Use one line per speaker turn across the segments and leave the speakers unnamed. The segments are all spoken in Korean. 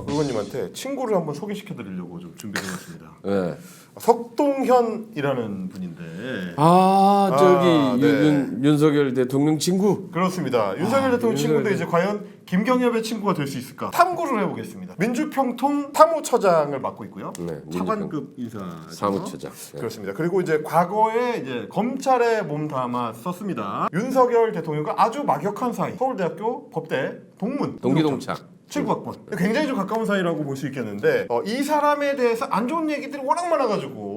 어, 의원님한테 친구를 한번 소개시켜 드리려고 좀 준비해 봤습니다.
네.
석동현이라는 분인데
아 저기
아, 네.
윤, 윤석열 대통령 친구.
그렇습니다. 윤석열 대통령
윤석열
친구인데
대-
이제 과연 김경엽의 친구가 될 수 있을까? 탐구를 해보겠습니다. 민주평통 사무처장을 맡고 있고요.
네,
차관급 인사
사무처장. 네.
그렇습니다. 그리고 이제 과거에 이제 검찰에 몸담아 썼습니다. 윤석열 대통령과 아주 막역한 사이. 서울대학교 법대 동문
동기동창.
7학번 굉장히 좀 가까운 사이라고 볼 수 있겠는데 어, 이 사람에 대해서 안 좋은 얘기들이 워낙 많아가지고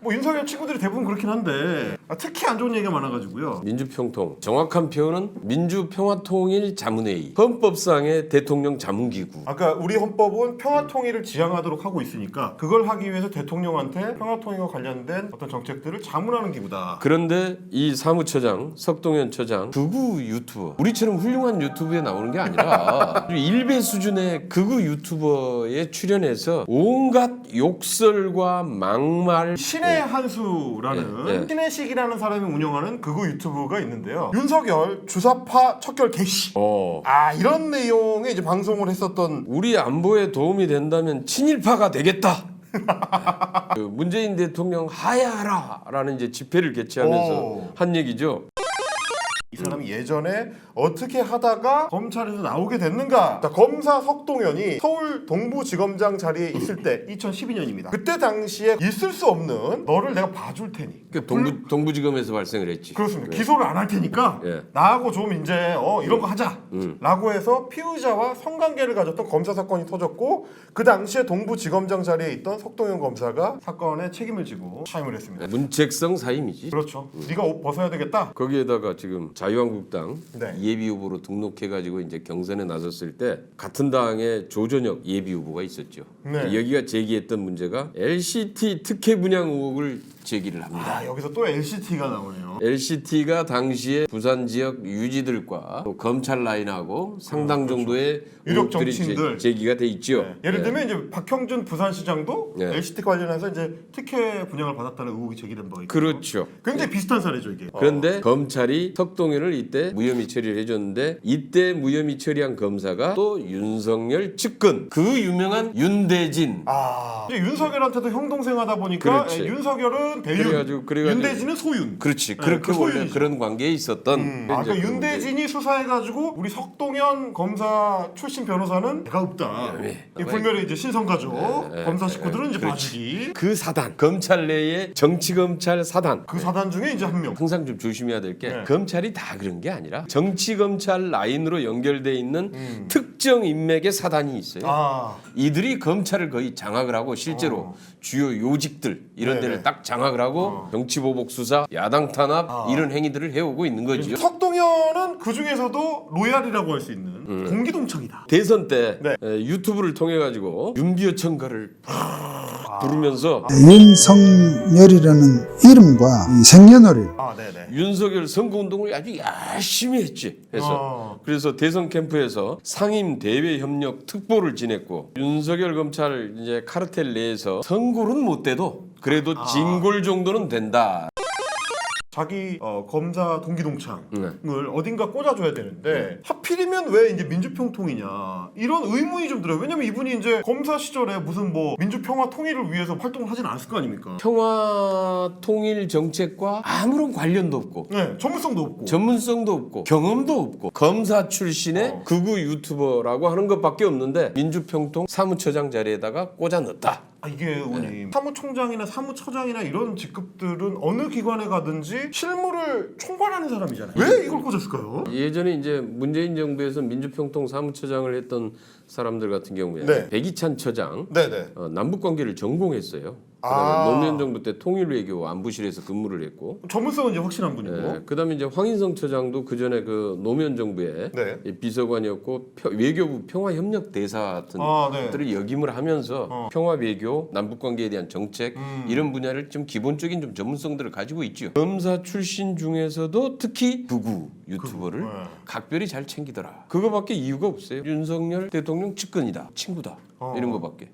뭐 윤석열 친구들이 대부분 그렇긴 한데 아, 특히 안 좋은 얘기가 많아가지고요.
민주평통 정확한 표현은 민주평화통일 자문회의 헌법상의 대통령 자문기구
아까 우리 헌법은 평화통일을 지향하도록 하고 있으니까 그걸 하기 위해서 대통령한테 평화통일과 관련된 어떤 정책들을 자문하는 기구다.
그런데 이 사무처장 석동현 처장 극우 유튜버 우리처럼 훌륭한 유튜브에 나오는 게 아니라 일배 수준의 극우 유튜버에 출연해서 온갖 욕설과 막말
신의 한수라는
예, 예.
신의식이라는 사람이 운영하는 극우 유튜브가 있는데요. 윤석열 주사파 척결 개시.
어,
아 이런 내용의 이제 방송을 했었던
우리 안보에 도움이 된다면 친일파가 되겠다. 그 문재인 대통령 하야하라라는 이제 집회를 개최하면서
오.
한 얘기죠.
예전에 어떻게 하다가 검찰에서 나오게 됐는가? 자, 검사 석동현이 서울 동부지검장 자리에 있을 때 2012년입니다. 그때 당시에 있을 수 없는 너를 내가 봐줄 테니.
그 동부 동부지검에서 발생을 했지.
그렇습니다. 기소를 안 할 테니까
예.
나하고 좀 이제 어 이런 거 하자.
음.
라고 해서 피의자와 성관계를 가졌던 검사 사건이 터졌고 그 당시에 동부지검장 자리에 있던 석동현 검사가 사건에 책임을 지고 사임을 했습니다.
문책성 사임이지.
그렇죠. 네가 옷 벗어야 되겠다.
거기에다가 지금 자유한국 당
네.
예비 후보로 등록해가지고 이제 경선에 나섰을 때 같은 당의 조전혁 예비 후보가 있었죠.
네.
여기가 제기했던 문제가 LCT 특혜 분양 의혹을 제기를 합니다.
아 여기서 또 LCT가 나오네요.
LCT가 당시에 부산 지역 유지들과 또 검찰 라인하고 상당 정도의
아, 그렇죠. 유력
의혹들이
정치인들.
제, 기가 돼 있죠.
네. 예를
네.
들면 이제 박형준 부산시장도
네.
LCT 관련해서 이제 특혜 분양을 받았다는 의혹이 제기된 바가 있고
그렇죠.
굉장히 비슷한 사례죠 이게.
그런데 검찰이 석동현을 이때 무혐의 처리를 해줬는데 이때 무혐의 처리한 검사가 또 윤석열 측근 그 유명한 윤대진
아 윤석열한테도 형 동생 하다 보니까
그렇지.
예, 윤석열은 대윤,
그래가지고- 그래가지고-
윤대진은 소윤.
그렇지
네,
그렇게
그
원래
소윤이죠.
그런 관계에 있었던
음, 아,
이제
그러니까
그
윤대진이 수사해가지고 우리 석동현 검사 출신 변호사는 내가 없다.
네.
이 불멸의 이제 신성가족
네,
검사
네,
식구들은 이제. 봐주기.
그 사단 검찰 내의 정치 검찰 사단
그 사단 중에 이제 한 명.
항상 좀 조심해야 될 게
네.
검찰이 다 그런 게 아니라 정치 검찰 라인으로 연결돼 있는
음.
특정 인맥의 사단이 있어요.
아
이들이 검찰을 거의 장악을 하고 실제로
어.
주요 요직들 이런
네네.
데를 딱 장악을 하고 정치 보복 수사, 야당 탄압
아.
이런 행위들을 해오고 있는 거지요.
석동현은 그 중에서도 로얄이라고 할 수 있는
음.
공기동창이다.
대선 때
네.
에, 유튜브를 통해 가지고 윤비어 청가를
아.
부르면서
윤석열이라는 이름과 이 생년월일
아 네네.
윤석열 선거운동을 아주 열심히 했지. 해서
어.
그래서 대선 캠프에서 상임 대외 협력 특보를 지냈고 윤석열 검찰 이제 카르텔 내에서 선골은 못 돼도 그래도
아.
진골 정도는 된다.
자기 어, 검사 동기동창을
네.
어딘가 꽂아줘야 되는데 하필이면 왜 이제 민주평통이냐 이런 의문이 좀 들어요. 왜냐면 이분이 이제 검사 시절에 무슨 뭐 민주평화 통일을 위해서 활동을 하진 않았을 거 아닙니까?
평화 통일 정책과 아무런 관련도 없고
네, 전문성도 없고.
전문성도 없고 경험도 없고 검사 출신의
어.
극우 유튜버라고 하는 것밖에 없는데 민주평통 사무처장 자리에다가 꽂아 넣었다.
아, 이게
네.
의원님 사무총장이나 사무처장이나 이런 직급들은 어느 기관에 가든지 실무를 총괄하는 사람이잖아요. 왜 이걸 꽂았을까요?
예전에 이제 문재인 정부에서 민주평통 사무처장을 했던 사람들 같은 경우에
네.
백이찬 처장
네네.
어, 남북 관계를 전공했어요. 그다음에
아.
노무현 정부 때 통일외교 안보실에서 근무를 했고,
전문성은 이제 확실한 분이고.
예, 그다음에 이제 황인성 처장도 그 전에 그 노무현 정부에
네.
이 비서관이었고 펴- 외교부 평화협력 대사 같은
아, 네.
것들을 역임을 하면서
어.
평화 외교, 남북 관계에 대한 정책
음.
이런 분야를 좀 기본적인 좀 전문성들을 가지고 있죠. 검사 출신 중에서도 특히 부구 유튜버를
네.
각별히 잘 챙기더라. 그거밖에 이유가 없어요. 윤석열 대통령 측근이다, 친구다
어.
이런 거밖에.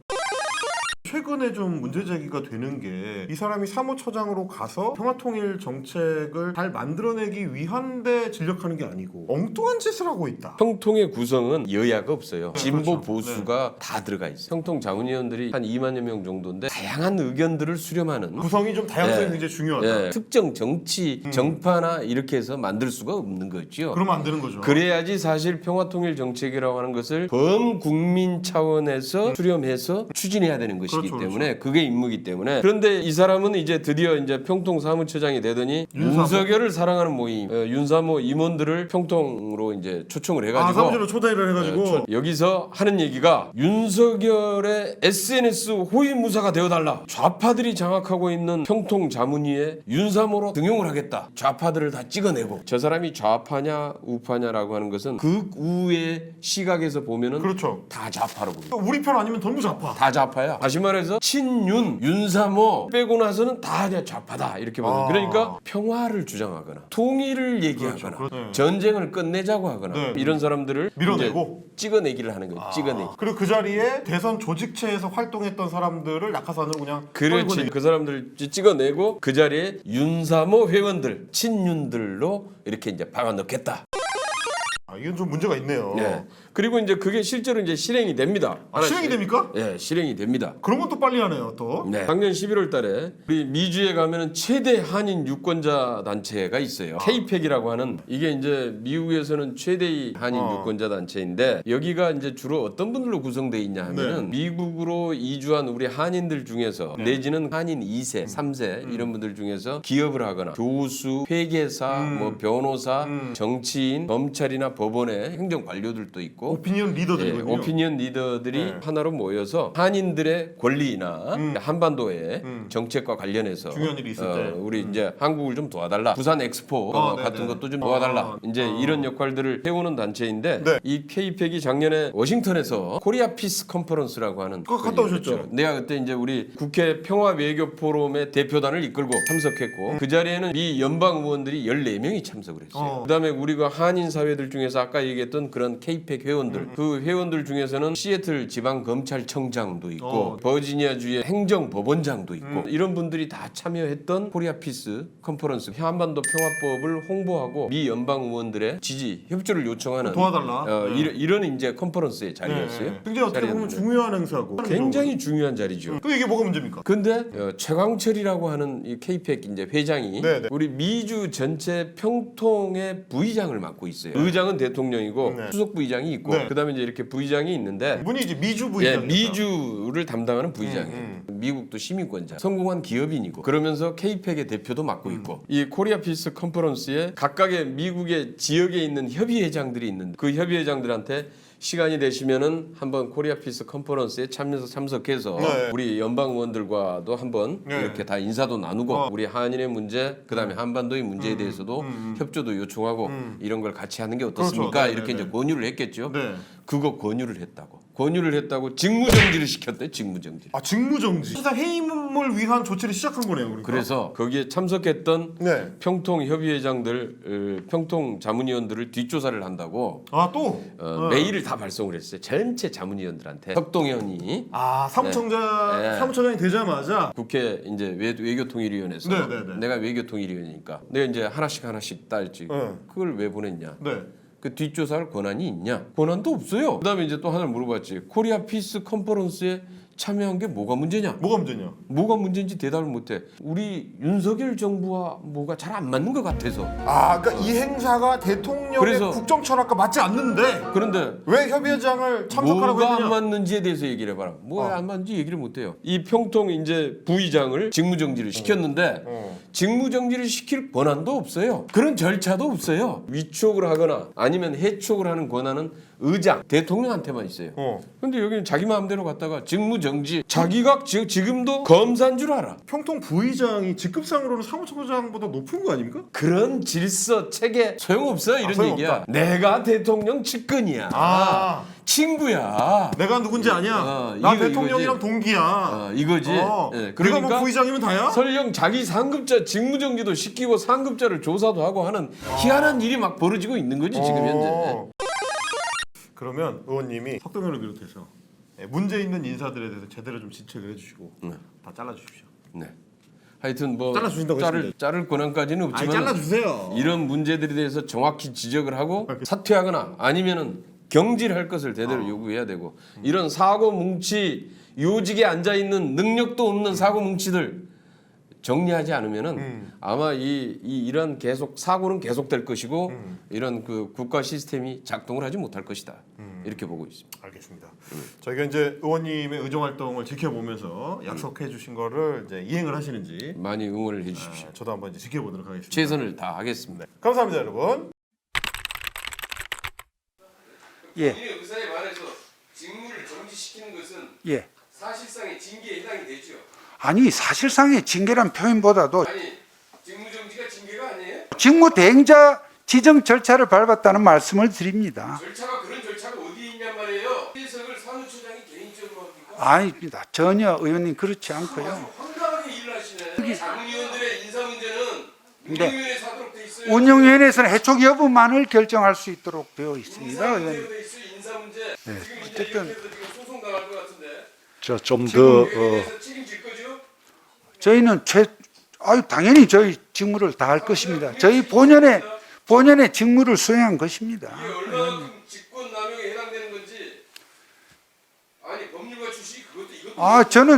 최근에 좀 문제 제기가 되는 게 이 사람이 사무처장으로 가서 평화통일 정책을 잘 만들어내기 위한데 진력하는 게 아니고 엉뚱한 짓을 하고 있다.
평통의 구성은 여야가 없어요.
네,
진보
그렇죠.
보수가 다 들어가 있어요. 평통 자문위원들이 한 2만여 명 정도인데 다양한 의견들을 수렴하는
구성이 좀 다양성이
예.
굉장히 중요하다.
예, 특정 정치 정파나 이렇게 해서 만들 수가 없는 거죠.
그러면 안 되는 거죠.
그래야지 사실 평화통일 정책이라고 하는 것을 범국민 차원에서 수렴해서 추진해야 되는 것이기
그렇죠,
때문에 그게 임무이기 때문에 그런데 이 사람은 이제 드디어 이제 평통 사무처장이 되더니
윤사모?
윤석열을 사랑하는 모임 어, 윤사모 임원들을 평통으로 이제 초청을
아,
해가지고
사무실로 초대를 해가지고
네, 초- 여기서 하는 얘기가 윤석열의 SNS 호위무사가 되어달라. 좌파들이 장악하고 있는 평통 자문위에 윤사모로 등용을 하겠다. 좌파들을 다 찍어내고 저 사람이 좌파냐 우파냐라고 하는 것은 극우의 시각에서 보면은
그렇죠.
다 좌파로 보여.
우리 편 아니면 전부 좌파.
다 좌파야. 다시 말해서 친윤, 윤사모 빼고 나서는 다 그냥 좌파다 이렇게 보는.
아.
그러니까 평화를 주장하거나 통일을 얘기하거나
그렇죠. 네.
전쟁을 끝내자고 하거나
네.
이런 사람들을
밀어내고.
이제 찍어내기를 하는 거예요. 찍어내기.
그리고 그 자리에 대선 조직체에서 활동했던 사람들을 낙하산으로 그냥
그렇지. 그 사람들 찍어내고 그 자리에 윤사모 회원들, 친윤들로 이렇게 이제 박아 넣겠다.
아, 이건 좀 문제가 있네요.
네. 그리고 이제 그게 실제로 이제 실행이 됩니다.
아, 실행이 됩니까?
예, 실행이 됩니다.
그런 건또 빨리 하네요. 또.
네. 작년 11월 달에 우리 미주에 가면은 최대 한인 유권자 단체가 있어요. K-팩이라고 하는 이게 이제 미국에서는 최대의 한인
어.
유권자 단체인데 여기가 이제 주로 어떤 분들로 구성되어 있냐 하면은 미국으로 이주한 우리 한인들 중에서 내지는 한인 2세, 3세 이런 분들 중에서 기업을 하거나 교수, 회계사, 뭐 변호사, 정치인, 검찰이나 법원의 행정 관료들도 있고
오피니언
예,
리더들이거든요.
오피니언 리더들이
네.
하나로 모여서 한인들의 권리나 한반도의 정책과 관련해서
음. 중요한 일이 있을
어,
때.
우리 이제 한국을 좀 도와달라 부산 엑스포
아,
어,
네네.
같은 것도 좀 도와달라
아,
이제
아.
이런 역할들을 해오는 단체인데
네.
이 K-팩이 작년에 워싱턴에서 코리아 피스 컨퍼런스라고 하는
그거 갔다 오셨죠?
그렇죠. 내가 그때 이제 우리 국회 평화 외교 포럼의 대표단을 이끌고 참석했고 그 자리에는 미 연방 의원들이 14명이 참석을 했어요.
어.
그다음에 우리가 한인 사회들 중에서 아까 얘기했던 그런 K-팩 회원 들
음.
그 회원들 중에서는 시애틀 지방 검찰청장도 있고
어. 음.
버지니아주의 행정법원장도 있고 이런 분들이 다 참여했던 코리아 피스 컨퍼런스 한반도 평화법을 홍보하고 미 연방 의원들의 지지 협조를 요청하는
도와달라.
어,
네.
이런, 이런 이제 컨퍼런스의
네,
자리였어요.
네. 굉장히 어떻게 보면
자리였는데.
중요한 행사고.
굉장히 중요한 자리죠.
그 이게 뭐가 문제입니까?
근데 어, 최광철이라고 하는 이 K-팩 이제 회장이
네, 네.
우리 미주 전체 평통의 부의장을 맡고 있어요. 의장은 대통령이고
네.
수석 부의장이 있고
네.
그다음에 이제 이렇게 부의장이 있는데
이분이 이제 미주
예,
부의장.
미주를 담당하는 부의장이에요.
음,
미국도 시민권자, 성공한 기업인이고 그러면서 K-팩의 대표도 맡고
음.
있고 이 코리아 피스 컨퍼런스에 각각의 미국의 지역에 있는 협의회장들이 있는데 그 협의회장들한테 시간이 되시면은 한번 코리아 피스 컨퍼런스에 참여해서 참석해서
네.
우리 연방 의원들과도 한번
네.
이렇게 다 인사도 나누고
어.
우리 한인의 문제 그다음에 한반도의 문제에 대해서도 협조도 요청하고 이런 걸 같이 하는 게 어떻습니까?
그렇죠. 네,
이렇게
네,
이제
네.
권유를 했겠죠.
네.
그거 권유를 했다고. 권유를 했다고 직무정지를 시켰대. 직무정지.
아 직무정지. 사실상 해임을 위한 조치를 시작한 거네요. 그러니까.
그래서 거기에 참석했던
네.
평통 협의회장들, 어, 평통 자문위원들을 뒷조사를 한다고
아 또.
어, 메일을 다 발송을 했어요. 전체 자문위원들한테 석동현이
아 사무청장
네.
사무처장이 되자마자
국회 이제 외, 외교통일위원회에서
네, 네, 네.
내가 외교통일위원이니까 내가 이제 하나씩 하나씩 따지
네.
그걸 왜 보냈냐?
네.
그 뒷조사할 권한이 있냐? 권한도 없어요. 그다음에 이제 또 하나를 물어봤지. 코리아 피스 컨퍼런스에 참여한 게 뭐가 문제냐?
뭐가 문제냐?
뭐가 문제인지 대답을 못해. 우리 윤석열 정부와 뭐가 잘 안 맞는 것 같아서.
아 그러니까 이 행사가 대통령의
그래서-
국정 철학과 맞지 않는데
그런데
왜 협의회장을 참석하라고
뭐가 안
했느냐?
맞는지에 대해서 얘기를 해봐라. 뭐가
어.
안 맞는지 얘기를 못해요. 이 평통 이제 부의장을 직무정지를 시켰는데
어.
직무정지를 시킬 권한도 없어요. 그런 절차도 없어요. 위촉을 하거나 아니면 해촉을 하는 권한은 의장, 대통령한테만 있어요.
어.
근데 여기는 자기 마음대로 갔다가 직무 정지. 자기가 지, 지금도 검사인 줄 알아.
평통 부의장이 직급상으로는 사무처장보다 높은 거 아닙니까?
그런 질서 체계 소용없어 이런
아, 소용없다.
얘기야. 내가 대통령 측근이야.
아.
친구야.
내가 누군지 아냐?
어,
나
이거,
대통령이랑
이거지.
동기야.
어, 이거지.
어.
예,
내가
그러니까
뭐 부의장이면 다야?
설령 자기 상급자 직무정지도 시키고 상급자를 조사도 하고 하는 희한한 일이 막 벌어지고 있는 거지 지금 현재.
어. 그러면 의원님이 석동현을 비롯해서 예, 문제 있는 인사들에 대해서 제대로 좀 진척을 해주시고
네.
다 잘라주십시오.
네. 하여튼 뭐
잘라주신다고
자를
했습니다.
자를 권한까지는 없지만
잘라주세요.
이런 문제들에 대해서 정확히 지적을 하고 사퇴하거나 아니면은 경질할 것을 대대로 요구해야 되고 이런 사고 뭉치 요직에 앉아 있는 능력도 없는 사고 뭉치들 정리하지 않으면은 아마 이, 이 이런 계속 사고는 계속될 것이고 이런 그 국가 시스템이 작동을 하지 못할 것이다 이렇게 보고 있습니다.
알겠습니다. 저희가 이제 의원님의 의정 활동을 지켜보면서 약속해 주신 거를 이제 이행을 하시는지
많이 응원을 해주십시오.
아, 저도 한번 이제 지켜보도록 하겠습니다.
최선을 다하겠습니다.
감사합니다, 여러분.
예,
본인의 의사에 반해서 직무를 정지시키는 것은
예.
사실상의 징계에 해당이 되죠.
아니 사실상의 징계란 표현보다도
아니 직무 정지가 징계가 아니에요?
직무 대행자 지정 절차를 밟았다는 말씀을 드립니다.
절차가 그런 절차가 어디에 있냔 말이에요. 해석을 사무처장이 개인적으로 합니까?
아닙니다. 전혀 의원님 그렇지 않고요.
황당하게 일을 하시네. 장의원들의 인사 문제는
네.
돼 있어요.
운영위원회에서는 해촉 여부만을 결정할 수 있도록 되어 있습니다.
인사 문제로
의원님.
돼 있어요. 인사 문제.
네,
지금 이제
어쨌든
이렇게 해서 지금 소송 당할 것 같은데.
저좀
책임질 거죠?
저희는 최 아유 당연히 저희 직무를 다 할 것입니다. 저희 본연의 본연의 직무를 수행한 것입니다.
이게 얼마만큼 직권 남용에 해당되는 건지 아니 법률가 출시 그것도 이것도
아 저는